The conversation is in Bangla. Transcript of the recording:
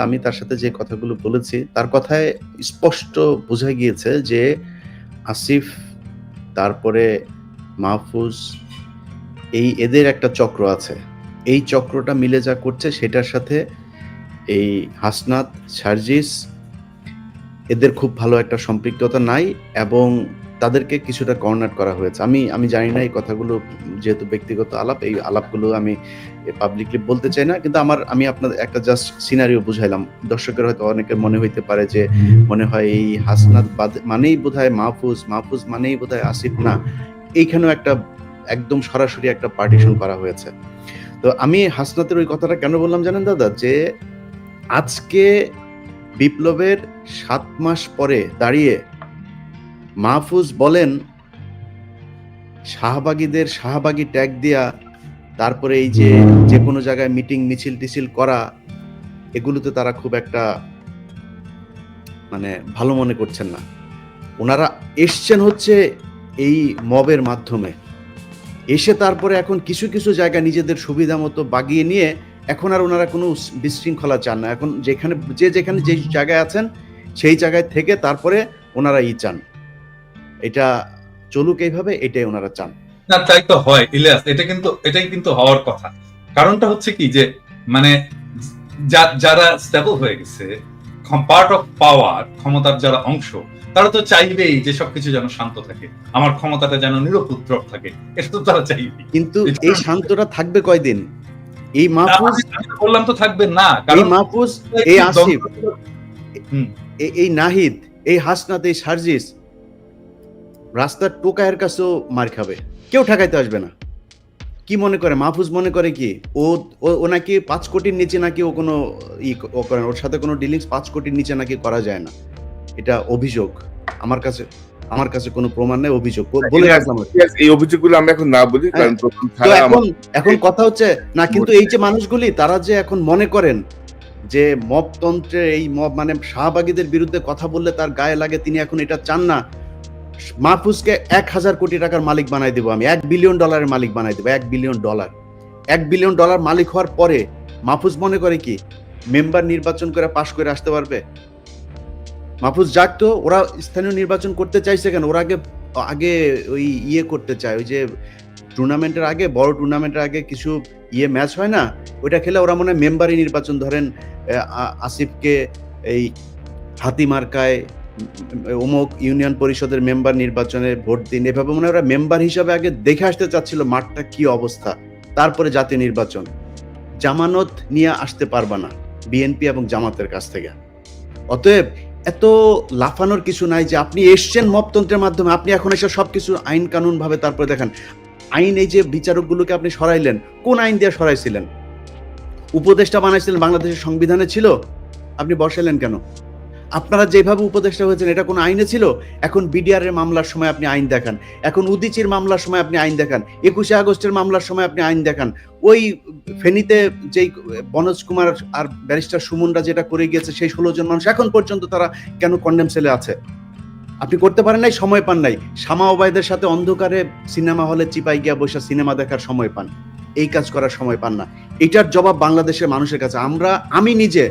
আমি তার সাথে যে কথাগুলো বলেছি, তার কথায় স্পষ্ট বোঝা গিয়েছে যে আসিফ, তারপরে মাহফুজ, এই এদের একটা চক্র আছে। এই চক্রটা মিলে যা করছে সেটার সাথে এই হাসনাত, সার্জিস, এদের খুব ভালো একটা সম্পৃক্ততা নাই এবং তাদেরকে কিছুটা কর্নার করা হয়েছে। আমি আমি জানি না এই কথাগুলো যেহেতু ব্যক্তিগত আলাপ এই আলাপগুলো আমি পাবলিকলি বলতে চাই না কিন্তু আমার আমি আপনাদের একটা জাস্ট সিনারিও বুঝাইলাম। দর্শকের হয়তো অনেকের মনে হইতে পারে যে মনে হয় এই হাসনাত বাদ মানেই বোধহয় মাহফুজ মাহফুজ মানেই বোধহয় আসিফ না। এইখানেও একটা একদম সরাসরি একটা পার্টিশন করা হয়েছে। তো আমি হাসনাতের ওই কথাটা কেন বললাম জানেন দাদা? যে আজকে বিপ্লবের সাত মাস পরে দাঁড়িয়ে মাহফুজ বলেন, শাহবাগীদের শাহবাগী ট্যাগ দিয়া তারপরে এই যে যে কোনো জায়গায় মিটিং, মিছিল, টিছিল করা, এগুলোতে তারা খুব একটা মানে ভালো মনে করছেন না। ওনারা এসছেন হচ্ছে এই মবের মাধ্যমে। এসে তারপরে এখন কিছু কিছু জায়গা নিজেদের সুবিধা মতো বাগিয়ে নিয়ে এখন আর ওনারা কোনো বিশৃঙ্খলা চান না। এখন যেখানে, যে যেখানে যে জায়গায় আছেন সেই জায়গায় থেকে তারপরে ওনারা ই চান। এটা চলুক এইভাবে এটাই ওনারা চান। না তাই তো হয় ইলিয়াস এটা কিন্তু এটাই কিন্তু হওয়ার কথা। কারণটা হচ্ছে কি যে মানে যারা স্টেবল হয়ে গেছে পার্ট অফ পাওয়ার ক্ষমতার যারা অংশ তারা তো চাইবেই যে সবকিছু যেন শান্ত থাকে। আমার ক্ষমতাটা যেন নিরপুত্রক থাকে এটা তো তারা চাইবেই। কিন্তু এই শান্তটা থাকবে কয়দিন? এই মাহফুজ বললাম তো থাকবে না এই মাহফুজ এই আসিফ এই নাহিদ এই হাসনাত এই সার্জিস রাস্তার টোকায়ের কাছেও মার খাবে। কেউ ঠেকাইতে আসবে না। কি মনে করে? মাহফুজ মনে করে কি? ও ও- নাকি পাঁচ কোটির নিচে নাকি ও কোনো ই করে ওর সাথে কোনো ডিলিংস পাঁচ কোটির নিচে নাকি করা যায় না। এটা অভিযোগ। আমার কাছে আমার কাছে কোনো প্রমাণ নেই অভিযোগ। বলে রাখলাম। কি। Yes, এই অভিযোগগুলো আমরা এখন না বলি কারণ তো ছাড়া এখন এখন কথা হচ্ছে না কিন্তু এই যে মানুষগুলি তারা যে এখন মনে করেন যে মবতন্ত্রের এই মব মানে শাহবাগীদের বিরুদ্ধে কথা বললে তার গায়ে লাগে তিনি এখন এটা চান না। মাহফুজকে এক হাজার কোটি টাকার মালিক বানাই দেবো আমি। এক বিলিয়ন ডলারের মালিক বানাই দেবো, এক বিলিয়ন ডলার। এক বিলিয়ন ডলার মালিক হওয়ার পরে মাহফুজ মনে করে কি, মেম্বার নির্বাচন করে পাশ করে আসতে পারবে? মাহফুজ তো, ওরা স্থানীয় নির্বাচন করতে চাইছে কেন? ওরা আগে আগে ওই ইয়ে করতে চায়, ওই যে টুর্নামেন্টের আগে, বড় টুর্নামেন্টের আগে কিছু ইয়ে ম্যাচ হয় না? ওইটা খেলে ওরা মনে হয় মেম্বারই নির্বাচন ধরেন আসিফকে এই হাতি মার্কায় অমুক ইউনিয়ন পরিষদের মেম্বার নির্বাচনে ভোট দিন। এভাবে মনে ওরা মেম্বার হিসাবে আগে দেখে আসতে চাচ্ছিল মাঠটা কি অবস্থা। তারপরে জাতীয় নির্বাচন। জামানত নিয়ে আসতে পারবা না বিএনপি এবং জামাতের কাছ থেকে। অতএব এত লাফানোর কিছু নাই যে আপনি এসছেন মপতন্ত্রের মাধ্যমে, আপনি এখন এসে সবকিছু আইন কানুন ভাবে তারপরে দেখেন। আইন এই যে বিচারকগুলোকে আপনি সরাইলেন, কোন আইন দিয়ে সরাইছিলেন? উপদেষ্টা বানাইছিলেন, বাংলাদেশের সংবিধানে ছিল। আপনি বসাইলেন কেন? আপনারা যেভাবে উপদেষ্টা হয়েছেন, এটা কোনো আইনে ছিল? এখন বিডিআর এর মামলার সময় আপনি আইন দেখান। এখন উদিচির মামলার সময় আপনি আইন দেখান। একুশে আগস্টের মামলার সময় আপনি আইন দেখান। ওই ফেনীতে যেই বনজ কুমার আর ব্যারিস্টার সুমনরা যেটা করে গিয়েছে, সেই ষোলো জন মানুষ এখন পর্যন্ত তারা কেন কন্ডেম সেলে আছে? আপনি করতে পারেন নাই, সময় পান নাই। শামা ওবায়দের সাথে অন্ধকারে সিনেমা হলে চিপাই গিয়া বসে সিনেমা দেখার সময় পান। এই কাজ করার সময় পান না। এটার জবাব বাংলাদেশের মানুষের কাছে। আমরা, আমি নিজে